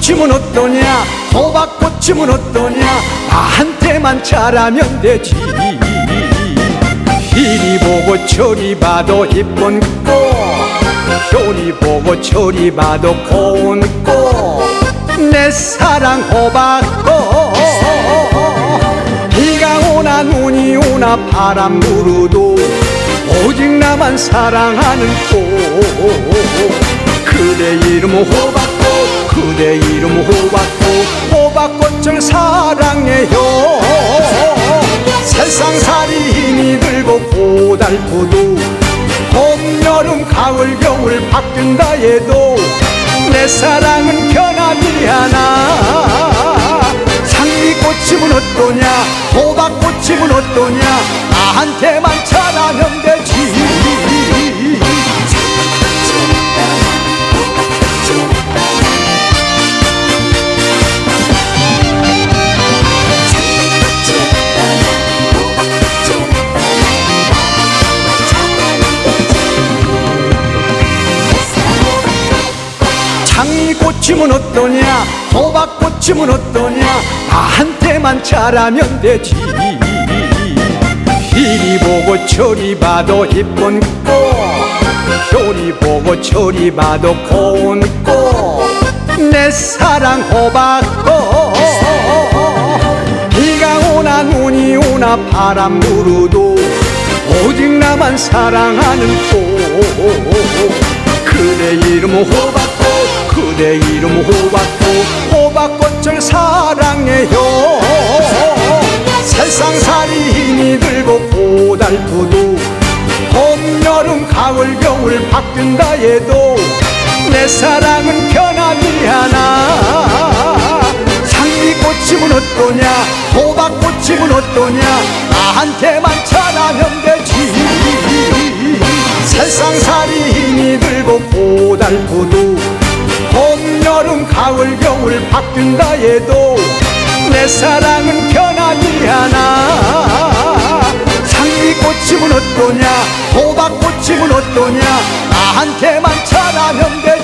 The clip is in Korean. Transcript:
장미꽃이면 어떠냐? 호박꽃이면 어떠냐? 나한테만 잘하면 되지. 이리 보고 저리 봐도 이쁜 꽃 효리 보고 저리 봐도 고운 꽃내 사랑 호박꽃 비가 오나 눈이 오나 바람 불어도 오직 나만 사랑하는 꽃 그대 이름 호박꽃 그대 이름 호박꽃 호박꽃을 사랑해요. 세상살이 힘이 들고 고달프도 봄, 여름, 가을, 겨울 바뀐다 해도 내 사랑은 변하지 않아. 장미꽃이면 어떠냐 호박꽃이면 어떠냐 나한테만 잘하면 되 꽃이면 어떠냐? 호박꽃이면 어떠냐? 나한테만 잘하면 되지. 이리 보고 저리 봐도 이쁜 꽃 효리 보고 저리 봐도 고운 꽃내 사랑 호박꽃 비가 오나 눈이 오나 바람 불어도 오직 나만 사랑하는 꽃 그대 이름 호박 꽃 그대 이름 호박꽃 호박꽃을 사랑해요. 세상살이 힘이 들고 고달프도 봄, 여름, 가을, 겨울 바뀐다 해도 내 사랑은 변하지 않아. 장미꽃이면 어떠냐 호박꽃이면 어떠냐 나한테만 잘하면 되지. 세상살이 힘이 들고 고달프도 가을, 겨울 바뀐다 해도 내 사랑은 변하지 않아. 장미꽃이면 어떠냐 호박꽃이면 어떠냐 나한테만 잘하면 나한테